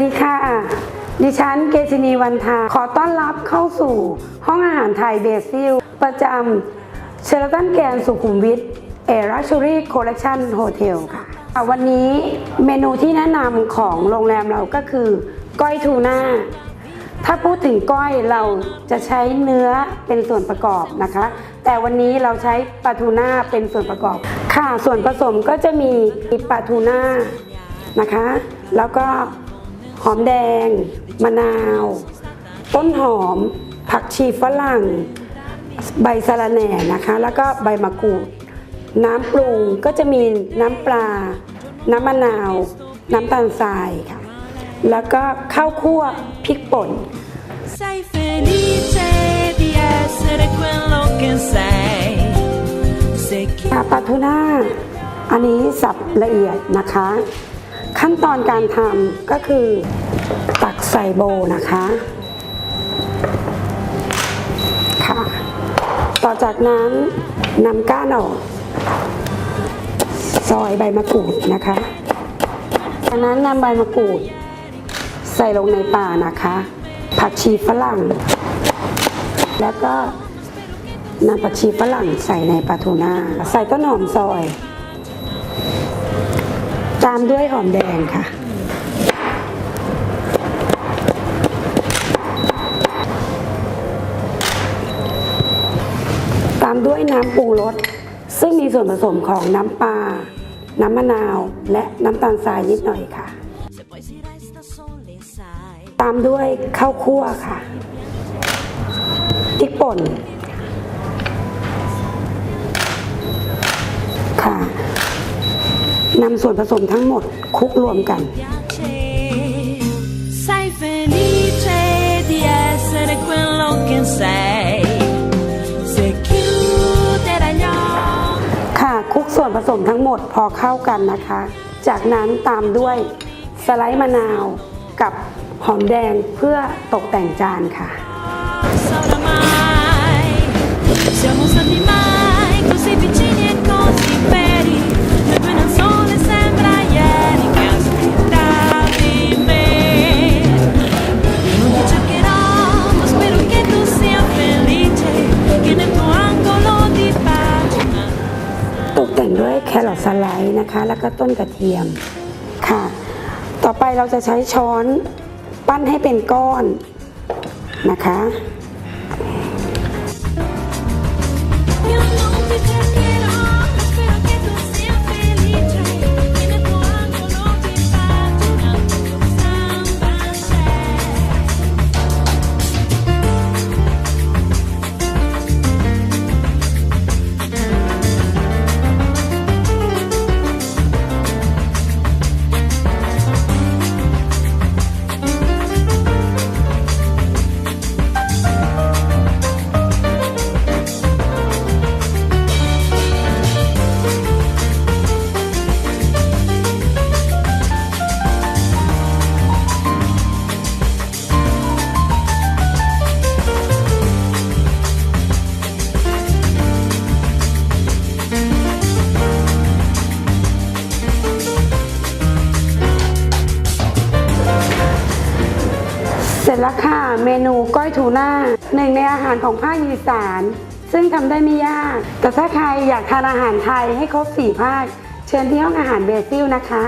ดีค่ะ ดิฉันเกษินีวันทา ขอต้อนรับเข้าสู่ห้องอาหารไทยเบซิล ประจำเชลตันแกนสุขุมวิทเอรัช u รี่คอลเล t ชันโฮเทลค่ะ วันนี้เมนูที่แนะนำของโรงแรมเราก็คือ ก้อยทูน่า ถ้าพูดถึงก้อยเราจะใช้เนื้อเป็นส่วนประกอบนะคะ แต่วันนี้เราใช้ปลาทูน่าเป็นส่วนประกอบ ค่ะ ส่วนผสมก็จะมีปลาทูน่านะคะ แล้วก็ หอมแดง มะนาว ต้นหอม ผักชีฝรั่ง ใบสะระแหน่นะคะ แล้วก็ใบมะกรูด น้ำปรุงก็จะมีน้ำปลา น้ำมะนาว น้ำตาลทรายค่ะ แล้วก็ข้าวคั่วพริกป่น Sei felice di essere quello che sei. Se chi ปลาปลาทูน่าอันนี้สับละเอียดนะคะ ขั้นตอนการทำก็คือตักใส่โบนะคะค่ะ ต่อจากนั้นนำก้านออก ซอยใบมะกรูดนะคะ จากนั้นนำใบมะกรูด ใส่ลงในปลานะคะ ผักชีฝรั่ง แล้วก็นำผักชีฝรั่งใส่ในปลาทูน่าใส่ต้นหอมซอย ตามด้วยหอมแดงค่ะ ตามด้วยน้ำปรุงรสซึ่งมีส่วนผสมของน้ำปลา น้ำมะนาว และน้ำตาลทรายนิดหน่อยค่ะ ตามด้วยข้าวคั่วค่ะพริกป่น นำส่วนผสมทั้งหมดคลุกรวมกัน Piace. Sei felice di essere quello che sei. Se chiuderai gli occhi. ค่ะคลุกส่วนผสมทั้งหมดพอเข้ากันนะคะ จากนั้นตามด้วยสไลด์มะนาวกับหอมแดงเพื่อตกแต่งจานค่ะ ด้วยแครอทสไลด์นะคะ แล้วก็ต้นกระเทียมค่ะ ต่อไปเราจะใช้ช้อนปั้นให้เป็นก้อนนะคะ เสร็จแล้วค่ะ เมนูก้อยทูน่าหนึ่งในอาหารของภาคอีสาน ซึ่งทำได้ไม่ยาก แต่ถ้าใครอยากทานอาหารไทยให้ครบสี่ภาค เชิญที่ห้องอาหารเบซิลนะคะ